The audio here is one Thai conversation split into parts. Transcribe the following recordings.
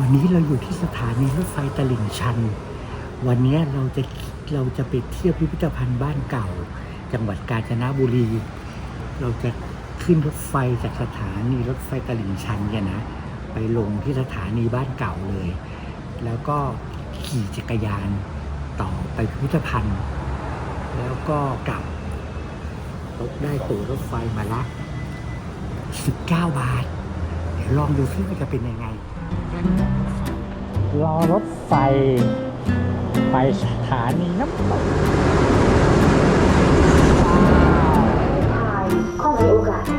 วันนี้เราอยู่ที่สถานีรถไฟตลิ่งชัน วันนี้เราจะเราจะไปเที่ยวพิพิธภัณฑ์บ้านเก่า จังหวัดกาญจนบุรี เราจะขึ้นรถไฟจากสถานีรถไฟตลิ่งชันเนี่ยนะ ไปลงที่สถานีบ้านเก่าเลย แล้วก็ขี่จักรยานต่อไปพิพิธภัณฑ์ แล้วก็กลับรถได้ตั๋วรถไฟมาละ 19 บาท เดี๋ยวลองดูซิว่าจะเป็นยังไง รอรถไฟ ไปสถานีน้ำตกทายข้อมีโอกาส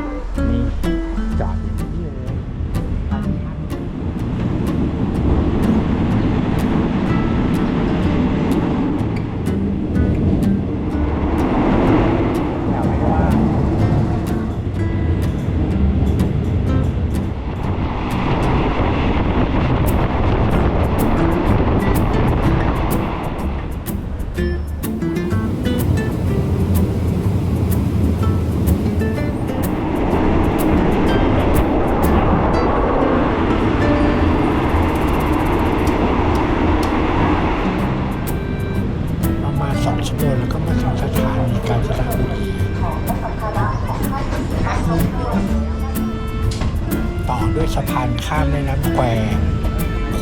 สะพานข้ามแม่น้ำแคว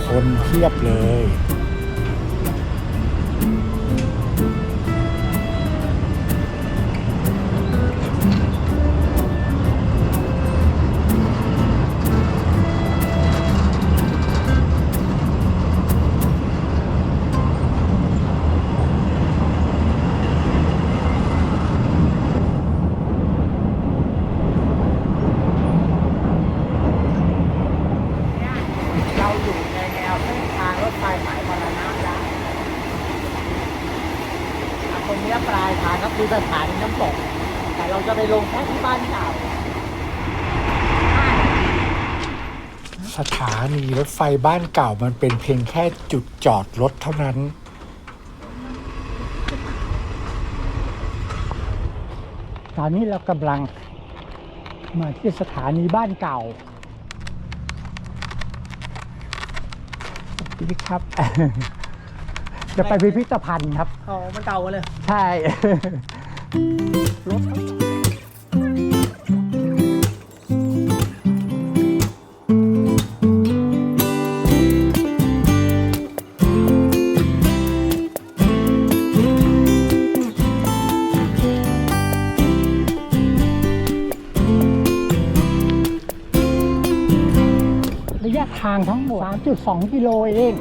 คนเพียบเลย เนี้ยปลายทางก็คือสถานีน้ำตกแต่เราจะไปลงแค่ที่บ้านเก่าสถานีรถไฟบ้านเก่ามันเป็นเพียงแค่จุดจอดรถเท่านั้น ตอนนี้เรากำลังมาที่สถานีบ้านเก่าพี่ครับ จะไปพิพิธภัณฑ์ครับ อ๋อ มันเก่าเลย ใช่ รถระยะทางทั้งหมด 3.2 กิโลเอง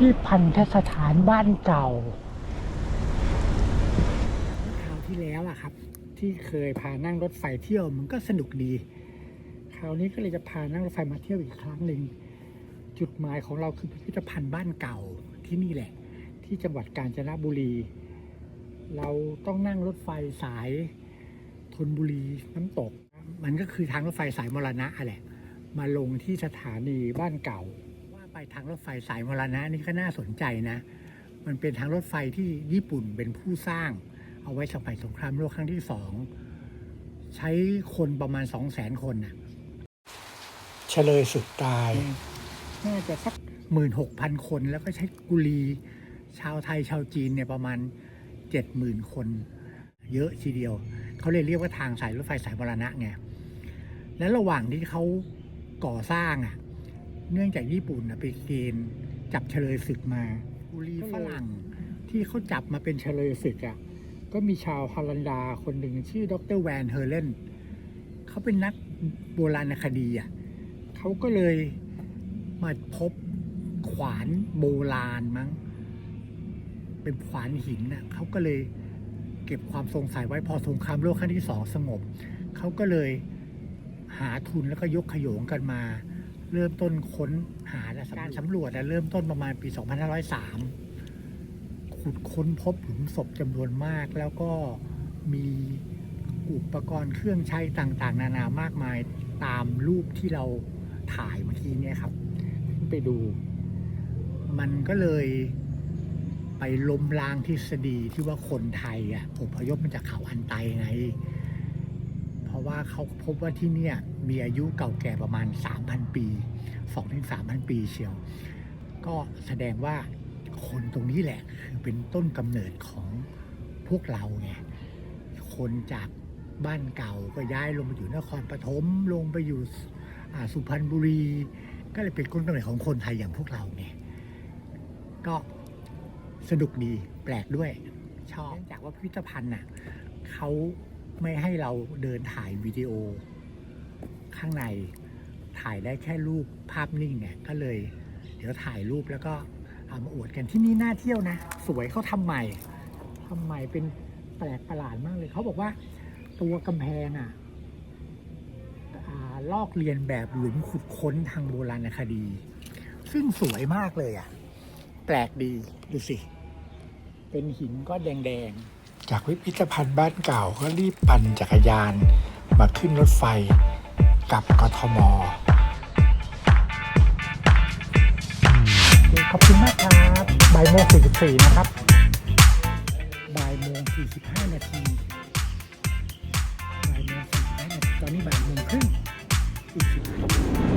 ที่พันธสถานบ้านเก่าคราวที่แล้วอะครับ ที่เคยพานั่งรถไฟเที่ยวมันก็สนุกดี คราวนี้ก็เลยจะพานั่งรถไฟมาเที่ยวอีกครั้งหนึ่งจุดหมายของเราคือพิพิธภัณฑ์บ้านเก่าที่นี่แหละ ที่จังหวัดกาญจนบุรี เราต้องนั่งรถไฟสายธนบุรีน้ำตก มันก็คือทางรถไฟสายมรณะอะแหละ มาลงที่สถานีบ้านเก่าว่า ไปทางรถไฟสายมรณะนี่ก็น่าสนใจนะ มันเป็นทางรถไฟที่ญี่ปุ่นเป็นผู้สร้าง เอาไว้สมัยสงครามโลกครั้งที่สอง ใช้คนประมาณสองแสนคนน่ะเฉลยสุดตาย น่าจะสักหมื่นหกพันคนแล้วก็ใช้กุลี ชาวไทยชาวจีนเนี่ยประมาณเจ็ดหมื่นคน เยอะทีเดียว เขาเลยเรียกว่าทางสายรถไฟสายมรณะไงและระหว่างที่เขาก่อสร้างอะ เนื่องจากญี่ปุ่นนะไปเกณฑ์จับเฉลยศึกมากุลีฝรั่งที่เขาจับมาเป็นเฉลยศึกอะก็มีชาวฮอลแลนดาคนหนึ่งชื่อดรแวนเฮอร์เลนเขาเป็นนักโบราณคดีอะเขาก็เลยมาพบขวานโบราณมั้ง เป็นขวานหินน่ะเขาก็เลยเก็บความสงสัยไว้พอสงครามโลกครั้งที่สองสงบเขาก็เลยหาทุนแล้วก็ยกขยงกันมา เริ่มต้นค้นหาและการสำรวจอะเริ่มต้นประมาณปี 2503 ขุดค้นพบหลุมศพจำนวนมาก แล้วก็มีอุปกรณ์เครื่องใช้ต่างๆ นานามากมายตามรูปที่เราถ่ายเมื่อกี้เนี่ยครับ ไปดู มันก็เลยไปล้มล้างทฤษฎีที่ว่าคนไทยอะอพยพมาจากเขาอันไตไงเพ ราะว่าเขาพบว่าที่เนี่ยมีอายุเก่าแก่ประมาณ 3,000 ปี 2-3,000 ปีเชียว ก็แสดงว่าคนตรงนี้แหละคือเป็นต้นกำเนิดของพวกเราไงคนจากบ้านเก่าก็ย้ายลงมาอยู่นครปฐมลงไปอยู่สุพรรณบุรี ก็เลยเป็นต้นกำเนิดของคนไทยอย่างพวกเราไงก็สนุกดีแปลกด้วยชอบเนื่องจากว่าพิพิธภัณฑ์น่ะเขา ไม่ให้เราเดินถ่ายวิดีโอ ข้างในถ่ายได้แค่รูปภาพนิ่งเนี่ยก็เลย เดี๋ยวถ่ายรูปแล้วก็เอามาอวดกันที่นี่น่าเที่ยวนะ สวยเขาทำใหม่ทำใหม่เป็นแปลกประหลาดมากเลยเขาบอกว่าตัวกำแพงอะอ่าลอกเลียนแบบหลุมขุดค้นทางโบราณคดี ซึ่งสวยมากเลยอะ แปลกดี ดูสิ เป็นหินก็แดง ๆ จากพิพิธภัณฑ์บ้านเก่าก็รีบปั่นจักรยาน มาขึ้นรถไฟกับกทมขอบคุณมากครับบ่ายโมง44 นะครับบ่ายโมง45 นาทีบ่ายโมง45นาทีตอนนี้บ่ายโมงครึ่งอีก10